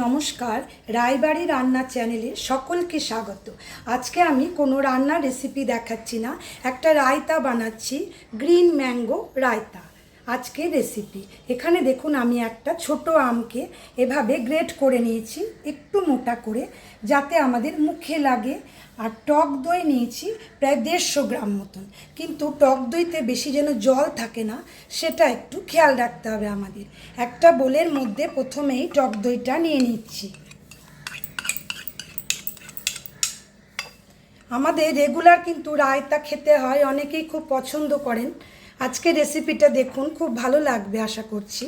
নমস্কার, রায়বাড়ি রান্না চ্যানেলে সকলকে স্বাগত। আজকে আমি কোনো রান্নার রেসিপি দেখাচ্ছি না, একটা রায়তা বানাচ্ছি গ্রিন ম্যাঙ্গো রায়তা। আজকে রেসিপি এখানে দেখুন, আমি একটা ছোট আমকে এভাবে গ্রেট করে নিয়েছি, একটু মোটা করে, যাতে আমাদের মুখে লাগে। আর টক দই নিয়েছি প্রায় দেড়শো গ্রাম মতন। কিন্তু টক দইতে বেশি যেন জল থাকে না, সেটা একটু খেয়াল রাখতে হবে আমাদের। একটা বোলের মধ্যে প্রথমেই টক দইটা নিয়ে নিচ্ছি। আমাদের রেগুলার কিন্তু রায়তা খেতে হয়, অনেকেই খুব পছন্দ করেন। আজকে রেসিপিটা দেখুন, খুব ভালো লাগবে আশা করছি।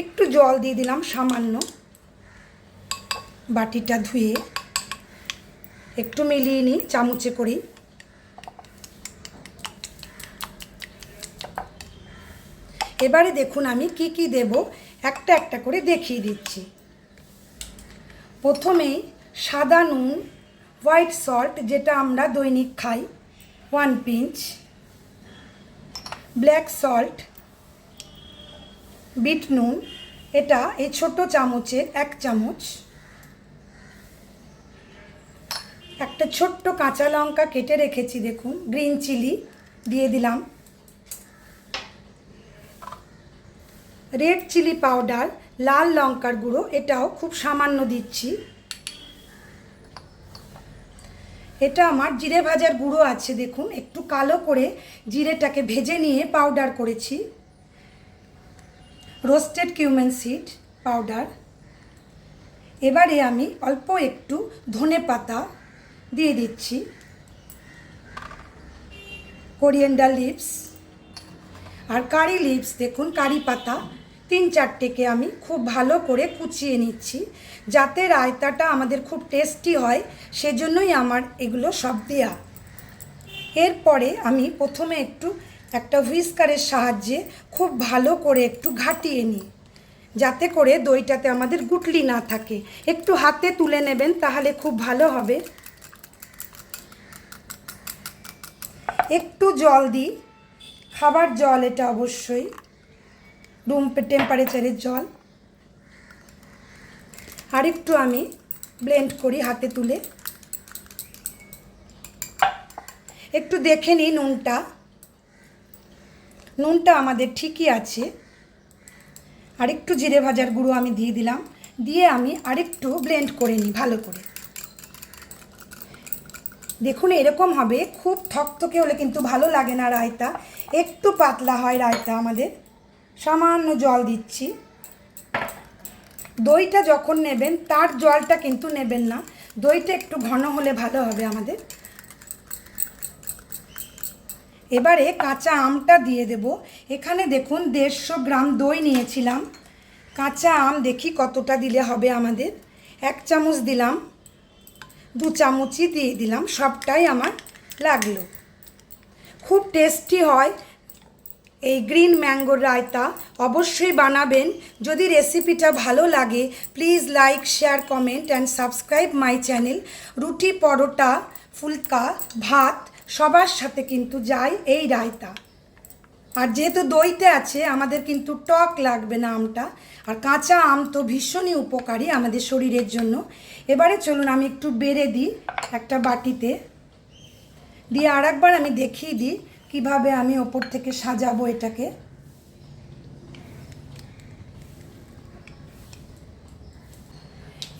একটু জল দিয়ে দিলাম সামান্য বাটিটা ধুয়ে। একটু মিলিয়ে নিই, চামচে করি। এবারে দেখুন আমি কি কি দেব, একটা একটা করে দেখিয়ে দিচ্ছি। প্রথমেই সাদা নুন হোয়াইট সল্ট যেটা আমরা দৈনিক খাই ওয়ান পিঞ্চ ব্ল্যাক সল্ট, বিট নুন, এটা এই ছোট চামচের এক চামচ, একটা ছোট্ট কাঁচা লঙ্কা কেটে রেখেছি, দেখুন, গ্রিন চিলি দিয়ে দিলাম। রেড চিলি পাউডার, লাল লঙ্কার গুঁড়ো, এটাও খুব সামান্য দিচ্ছি। এটা আমার জিরে ভাজার গুঁড়ো আছে, দেখুন। একটু কালো করে জিরেটাকে ভেজে নিয়ে পাউডার করেছি। রোস্টেড কিউমেন সিড পাউডার এবারে আমি অল্প একটু ধনে পাতা দিয়ে দিচ্ছি। কোরিয়েন্ডার লিভস আর কারি লিভস দেখুন কারি পাতা। তিন চারটেকে আমি খুব ভালো করে কুচিয়ে নিচ্ছি। যাতে রায়তাটা আমাদের খুব টেস্টি হয়, সেজন্যই আমার এগুলো সব দেয়া। এরপরে আমি প্রথমে একটু একটা হুইস্কারের সাহায্যে খুব ভালো করে একটু ঘাটিয়ে নিই। যাতে করে দইটাতে আমাদের গুটলি না থাকে। একটু হাতে তুলে নেবেন, তাহলে খুব ভালো হবে। একটু জল দিই। খাবার জল এটা অবশ্যই। রুম টেম্পারেচারের জল। আর একটু আমি ব্লেন্ড করি হাতে তুলে। একটু দেখে নিই নুনটা। নুনটা আমাদের ঠিকই আছে। আরেকটু জিরে ভাজার গুঁড়ো আমি দিয়ে দিলাম। দিয়ে আমি আরেকটু ব্লেন্ড করে নিই ভালো করে। দেখুন, এরকম হবে। খুব থকথকে হলে কিন্তু ভালো লাগে না রায়তা। একটু পাতলা হয় রায়তা আমাদের। সামান্য জল দিচ্ছি। দইটা যখন নেবেন, তার জলটা কিন্তু নেবেন না। দইটা একটু ঘন হলে ভালো হবে আমাদের। এবারে কাঁচা আমটা দিয়ে দেব। এখানে দেখুন, দেড়শো গ্রাম দই নিয়েছিলাম। কাঁচা আম দেখি কতটা দিলে হবে আমাদের। এক চামচ দিলাম, দু চামচই দিয়ে দিলাম, সবটাই আমার লাগল। খুব টেস্টি হয় এই গ্রিন ম্যাঙ্গোর রায়তা অবশ্যই বানাবেন। যদি রেসিপিটা ভালো লাগে please like share comment and subscribe my channel রুটি, পরোটা, ফুলকা, ভাত সবার সাথে কিন্তু যায় এই রায়তা। আর যেহেতু দইতে আছে, আমাদের কিন্তু টক লাগবে না আমটা। আর কাঁচা আম তো ভীষণই উপকারী আমাদের শরীরের জন্য। এবারে চলুন আমি একটু বেড়ে দিই একটা বাটিতে। দিয়ে আর একবার আমি দেখিয়ে দিই। কীভাবে আমি ওপর থেকে সাজাবো এটাকে?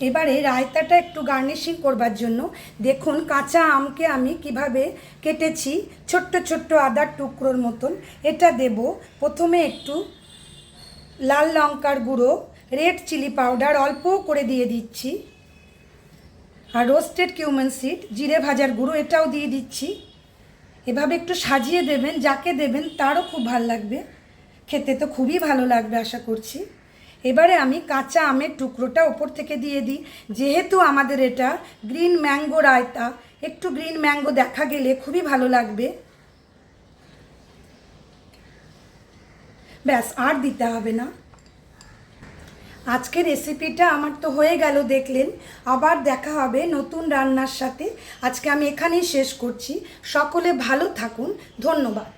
এবারে রায়তাটা একটু গার্নিশিং করবার জন্য দেখুন কাঁচা আমকে আমি কীভাবে কেটেছি, ছোট্ট ছোট্ট আদার টুকরোর মতন। এটা দেব প্রথমে একটু লাল লঙ্কার গুঁড়ো, রেড চিলি পাউডার অল্প করে দিয়ে দিচ্ছি। আর রোস্টেড কিউমেন সিড, জিরে ভাজার গুঁড়ো এটাও দিয়ে দিচ্ছি। এভাবে একটু সাজিয়ে দেবেন, যাকে দেবেন তারও খুব ভালো লাগবে। খেতে তো খুবই ভালো লাগবে আশা করছি। এবারে আমি কাঁচা আমের টুকরোটা ওপর থেকে দিয়ে দিই। যেহেতু আমাদের এটা গ্রিন ম্যাঙ্গো রায়তা, একটু গ্রিন ম্যাঙ্গো দেখা গেলে খুবই ভালো লাগবে। ব্যাস, আর দিতে হবে না। আজকের রেসিপিটা আমার তো হয়ে গেল, দেখলেন। আবার দেখা হবে নতুন রান্নার সাথে। আজকে আমি এখানেই শেষ করছি। সকলে ভালো থাকুন। ধন্যবাদ।